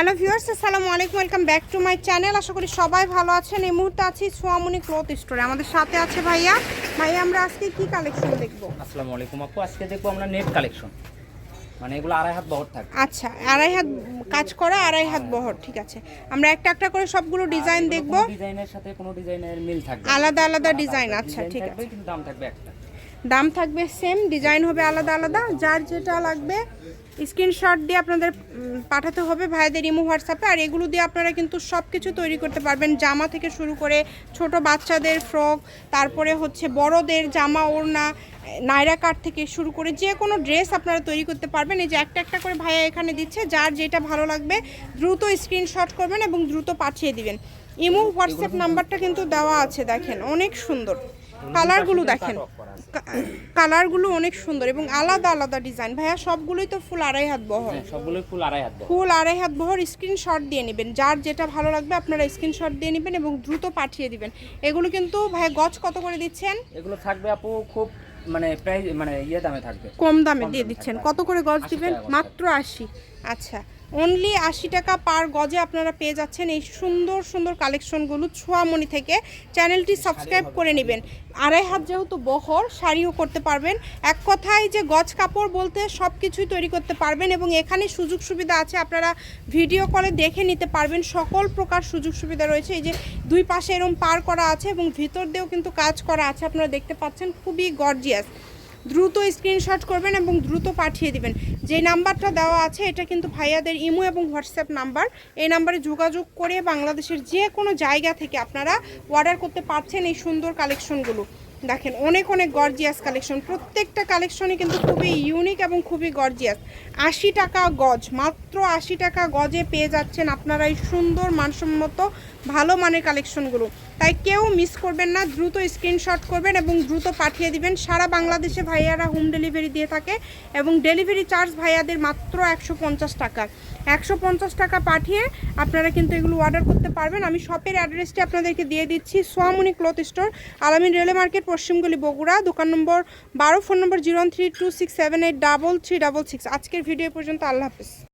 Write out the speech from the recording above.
Hello viewers আসসালামু আলাইকুম welcome back to my channel. আশা করি সবাই ভালো আছেন। এই মুহূর্তে আছি সোয়ামনি ক্লথ স্টোরে। আমাদের সাথে আছে ভাইয়া। ভাইয়া আমরা আজকে কি কালেকশন দেখব? আসসালামু আলাইকুম আপু। আজকে দেখব আমরা নেট কালেকশন। মানে এগুলো আড়াই হাত বহর থাকবে আচ্ছা আড়াই হাত কাজ করা আড়াই হাত বহর ঠিক আছে। আমরা একটা একটা করে সবগুলো ডিজাইন দেখব। ডিজাইনের সাথে কোনো ডিজাইনের মিল থাকবে আলাদা আলাদা ডিজাইন। আচ্ছা ঠিক আছে। কিন্তু দাম থাকবে একটা। দাম থাকবে সেম ডিজাইন হবে আলাদা আলাদা, যার যেটা লাগবে স্ক্রিনশট দিয়ে আপনাদের পাঠাতে হবে ভাইদের ইমো হোয়াটসঅ্যাপে, আর এগুলো দিয়ে আপনারা কিন্তু সব কিছু তৈরি করতে পারবেন। জামা থেকে শুরু করে ছোট বাচ্চাদের ফ্রক তারপরে হচ্ছে বড়দের জামা ওড়না, নাইরা কাট থেকে শুরু করে যে কোনো ড্রেস আপনারা তৈরি করতে পারবেন। এই যে একটা একটা করে ভাইয়া এখানে দিচ্ছে, যার যেটা ভালো লাগবে দ্রুত স্ক্রিনশট করবেন এবং দ্রুত পাঠিয়ে দিবেন। ইমো হোয়াটসঅ্যাপ নাম্বারটা কিন্তু দেওয়া আছে, দেখেন, অনেক সুন্দর। কালারগুলো দেখেন। কালারগুলো অনেক সুন্দর এবং আলাদা আলাদা ডিজাইন। ভাইয়া সবগুলোই তো ফুল আড়াই হাত বহর। হ্যাঁ সবগুলোই ফুল আড়াই হাত বহর। ফুল আড়াই হাত বহর স্ক্রিনশট দিয়ে নেবেন। যার যেটা ভালো লাগবে আপনারা স্ক্রিনশট দিয়ে নেবেন এবং দ্রুত পাঠিয়ে দিবেন। এগুলো কিন্তু ভাইয়া গজ কত করে দিচ্ছেন? এগুলো থাকবে আপু খুব মানে প্রাইস মানে ইয়ে দামে থাকবে। কম দামে দিয়ে দিচ্ছেন। কত করে গজ দিবেন? মাত্র আশি। আচ্ছা। অনলি আশি টাকা পার গজে আপনারা পেয়ে যাচ্ছেন এই সুন্দর সুন্দর কালেকশনগুলো ছোঁয়ামণি থেকে। চ্যানেলটি সাবস্ক্রাইব করে নেবেন। আড়াই হাত যেহেতু বহর শাড়িও করতে পারবেন। এক কথায় যে গজ কাপড় বলতে সব কিছুই তৈরি করতে পারবেন এবং এখানে সুযোগ সুবিধা আছে আপনারা ভিডিও কলে দেখে নিতে পারবেন। সকল প্রকার সুযোগ সুবিধা রয়েছে। এই যে দুই পাশে এরকম পার করা আছে এবং ভিতর দিয়েও কিন্তু কাজ করা আছে আপনারা দেখতে পাচ্ছেন খুবই গর্জিয়াস দ্রুত স্ক্রিনশট করবেন এবং দ্রুত পাঠিয়ে দিবেন। যে নাম্বারটা দেওয়া আছে, এটা কিন্তু ভাইয়াদের ইমো এবং হোয়াটসঅ্যাপ নাম্বার। এই নাম্বারে যোগাযোগ করে বাংলাদেশের যে কোনো জায়গা থেকে আপনারা অর্ডার করতে পারছেন এই সুন্দর কালেকশনগুলো দেখেন, অনেক অনেক গর্জিয়াস কালেকশন প্রত্যেকটা কালেকশনই কিন্তু খুবই ইউনিক এবং খুবই গর্জিয়াস আশি টাকা গজ, মাত্র আশি টাকা গজে পেয়ে যাচ্ছেন আপনারা এই সুন্দর, মানসম্মত, ভালো মানের কালেকশনগুলো তাই কেউ মিস করবেন না, দ্রুত স্ক্রিনশট করবেন এবং দ্রুত পাঠিয়ে দিবেন সারা বাংলাদেশে ভাইয়ারা হোম ডেলিভারি দিয়ে থাকে এবং ডেলিভারি চার্জ ভাইয়াদের মাত্র একশো পঞ্চাশ টাকা। একশো পঞ্চাশ টাকা পাঠিয়ে আপনারা কিন্তু এগুলো অর্ডার করতে পারবেন। আমি শপের অ্যাড্রেসটি আপনাদেরকে দিয়ে দিচ্ছি। সোয়ামনি cloth store Alamin railway market পশ্চিমগুলি Bogura. দোকান নম্বর বারো phone number zero three two six seven eight double three double six আজকের ভিডিও পর্যন্ত আল্লাহ হাফিজ।